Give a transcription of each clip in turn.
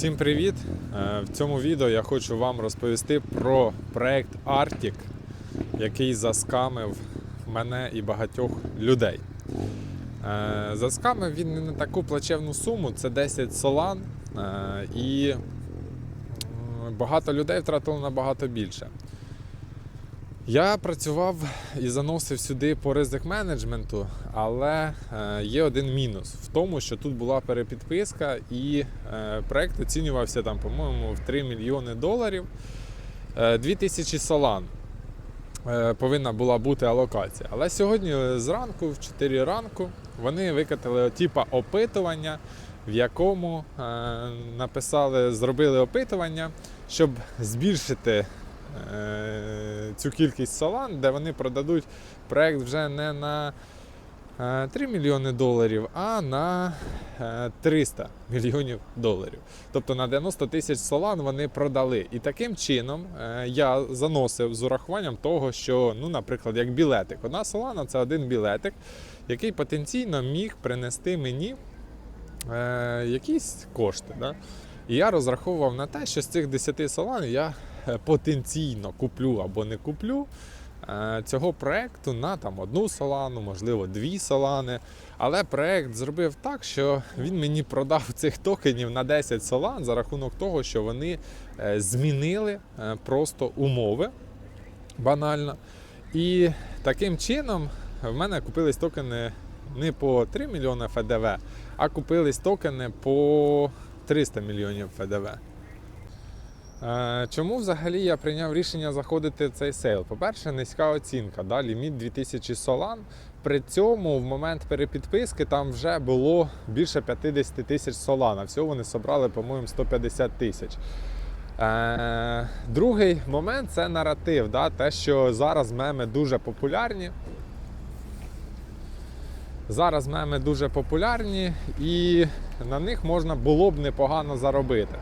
Всім привіт! Е, В цьому відео я хочу вам розповісти про проект Arctic, який заскамив мене і багатьох людей. Е, Заскамив він не на таку плачевну суму, це 10 солан, е, і багато людей втратило набагато більше. Я працював і заносив сюди по ризик менеджменту, але е, є один мінус в тому, що тут була перепідписка, і е, проект оцінювався там, по-моєму, в 3 мільйони доларів. Е, 2000 солан е, повинна була бути алокація. Але сьогодні зранку, в 4 ранку, вони викатали типа опитування, в якому написали, зробили опитування, щоб збільшити цю кількість солан, де вони продадуть проект вже не на е, 3 мільйони доларів, а на е, 300 мільйонів доларів. Тобто на 90 тисяч солан вони продали. І таким чином е, я заносив з урахуванням того, що, ну, наприклад, як білетик. Одна солана це один білетик, який потенційно міг принести мені е, якісь кошти. Да? І я розраховував на те, що з цих 10 солан я е, потенційно куплю або не куплю е, цього проекту на там одну солану, можливо, дві солани. Але проект зробив так, що він мені продав цих токенів на 10 солан за рахунок того, що вони е, змінили е, просто умови банально. І таким чином в мене купились токени не по 3 мільйони ФДВ, а купились токени по 300 мільйонів ФДВ. Е, Чому взагалі я прийняв рішення заходити в цей сейл? По-перше, низька оцінка, да, ліміт 2000 солан. При цьому в момент перепідписки там вже було більше 50 тисяч солан, всього вони зібрали, по-моєму, 150 тисяч. Е, другий момент це наратив, да, те, що зараз меми дуже популярні. Зараз меми дуже популярні і на них можна було б непогано заробити.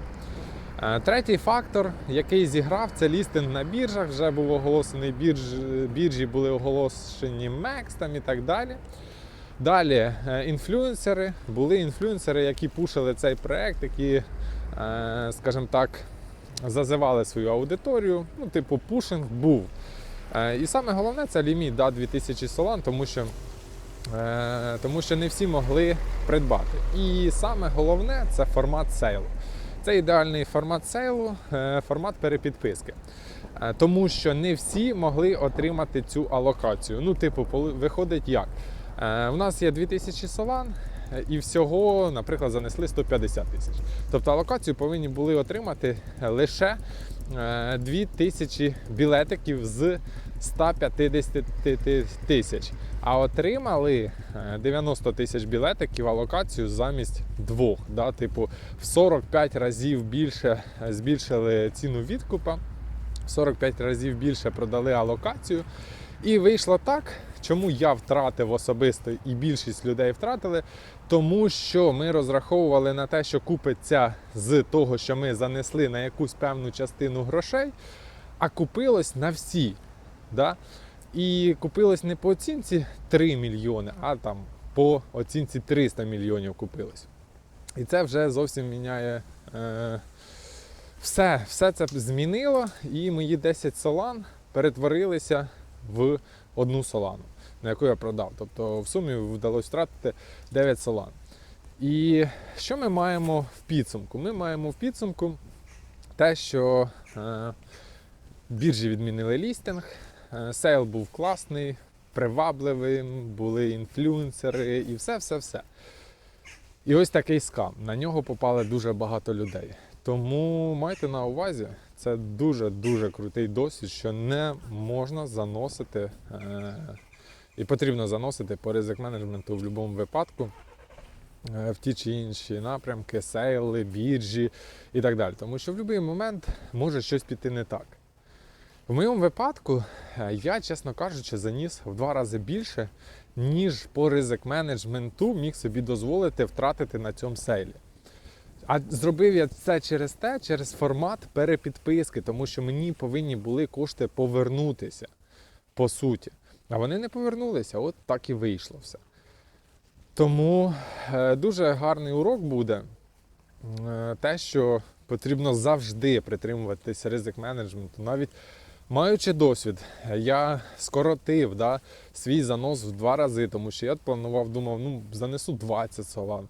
Е, Третій фактор, який зіграв, це лістинг на біржах. Вже був оголошений бірж, біржі, були оголошені MEX там і так далі. Далі е, інфлюенсери. Були інфлюенсери, які пушили цей проект, які, е, скажімо так, зазивали свою аудиторію. Ну, типу, пушинг був. І саме головне це ліміт да, 2000 солан, тому що тому що не всі могли придбати. І саме головне це формат сейлу. Це ідеальний формат сейлу, е, формат перепідписки. Е, Тому що не всі могли отримати цю алокацію. Ну, типу, виходить як? Е, У нас є 2000 солан. е, І всього, наприклад, занесли 150 тисяч. Тобто алокацію повинні були отримати лише е, 2000 білетиків з 150 тисяч. А отримали е, 90 тисяч білетиків алокацію замість двох. Да? Типу, в 45 разів більше е, збільшили ціну відкупа, в 45 разів більше продали алокацію. І вийшло так, чому я втратив особисто і більшість людей втратили, тому що ми розраховували на те, що купиться з того, що ми занесли на якусь певну частину грошей, а купилось на всі. Да? І купилось не по оцінці 3 мільйони, а там по оцінці 300 мільйонів купилось. І це вже зовсім міняє е, все. Все це змінило, і мої 10 солан перетворилися в одну солану, на яку я продав. Тобто в сумі вдалося втратити 9 солан. І що ми маємо в підсумку? Ми маємо в підсумку те, що е, біржі відмінили лістинг, сейл був класний, привабливим, були інфлюенсери і все-все-все. І ось такий скам. На нього попали дуже багато людей. Тому майте на увазі, це дуже-дуже крутий досвід, що не можна заносити е, і потрібно заносити по ризик менеджменту в будь-якому випадку е, в ті чи інші напрямки, сейли, біржі і так далі. Тому що в будь-який момент може щось піти не так. В моєму випадку е, я, чесно кажучи, заніс в два рази більше, ніж по ризик менеджменту міг собі дозволити втратити на цьому сейлі. А зробив я це через те, через формат перепідписки, тому що мені повинні були кошти повернутися по суті. А вони не повернулися, от так і вийшло все. Тому е, дуже гарний урок буде. е, те, що потрібно завжди притримуватися ризик менеджменту. Навіть маючи досвід, я скоротив да, свій занос в два рази, тому що я планував, думав, ну занесу 20 солан.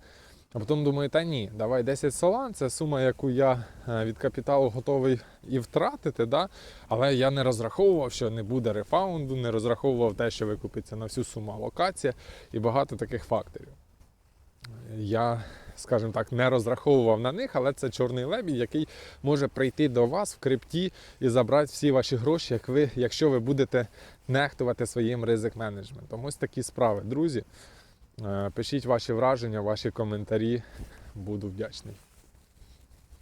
А потім думаю, та ні, давай 10 солан, це сума, яку я е, від капіталу готовий і втратити, да? але я не розраховував, що не буде рефаунду, не розраховував те, що викупиться на всю суму локація і багато таких факторів. Я, скажімо так, не розраховував на них, але це чорний лебідь, який може прийти до вас в крипті і забрати всі ваші гроші, як ви, якщо ви будете нехтувати своїм ризик менеджментом. Ось такі справи, друзі. Е, Пишіть ваші враження, ваші коментарі. Буду вдячний.